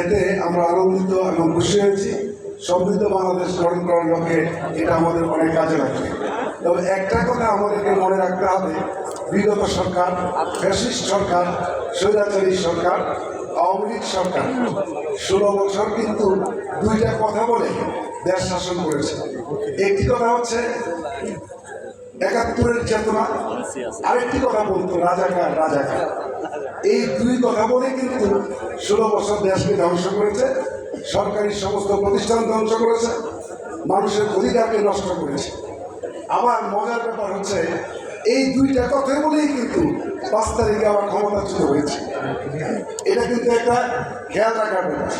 এতে আমরা আনন্দিত এবং খুশি হয়েছি। সমৃদ্ধ বাংলাদেশ গঠন করার লক্ষ্যে এটা আমাদের অনেক কাজে লাগবে। তবে একটা কথা আমাদেরকে মনে রাখতে হবে, বিগত সরকার, ফ্যাসিস্ট সরকার, স্বৈরাচারী সরকার, আওয়ামী লীগ সরকার, ষোলো বছর কিন্তু দুইটা কথা বলে দেশ শাসন করেছে। একটি কথা হচ্ছে একাত্তরের চেতনা। আরেকটি কথা বলতো রাজাকার রাজাকার। এই দুই কথা বলে কিন্তু ষোলো বছর দেশকে ধ্বংস করেছে সরকারি সমস্ত প্রতিষ্ঠান ধ্বংস করেছে মানুষের অধিকারকে নষ্ট করেছে। আবার মজার ব্যাপার হচ্ছে এই দুইটা কথা বলেই কিন্তু পাঁচ তারিখে আবার ক্ষমতাচ্যুত হয়েছে। এটা কিন্তু একটা খেয়াল রাখার ব্যাপার।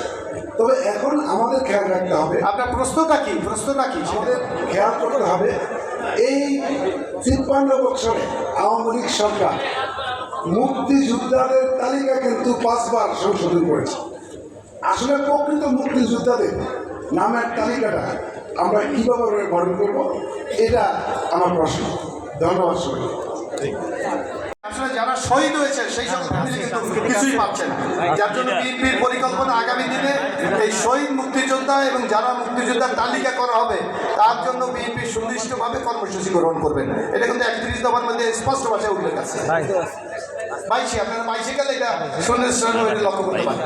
তবে এখন আমাদের খেয়াল রাখতে হবে। আপনার প্রশ্নটা কি? প্রশ্নটা কি? আমাদের খেয়াল করতে হবে এই তিপ্পান্ন বছরে আওয়ামী লীগ সরকার মুক্তিযোদ্ধাদের তালিকা কিন্তু পাঁচবার সংশোধন করেছে। আসলে প্রকৃত মুক্তিযোদ্ধাদের নামের তালিকাটা আমরা কীভাবে গঠন করব, এটা আমার প্রশ্ন। ধন্যবাদ সবাই শহীদ হয়েছে সেই সব ফ্যামিলি কিন্তু কিছুই পাচ্ছে না। যার জন্য বিএনপির পরিকল্পনা আগামী দিনে এই শহীদ মুক্তিযোদ্ধা এবং যারা মুক্তিযোদ্ধার তালিকা করা হবে তার জন্য বিএনপি সুনির্দিষ্টভাবে কর্মসূচি গ্রহণ করবেন। এটা কিন্তু একত্রিশ দফার মধ্যে স্পষ্ট ভাষায় উল্লেখ আছে। বাইশে আপনারা বাইশে গেলে এটা সুনির্দিষ্ট লক্ষ্য করতে পারেন।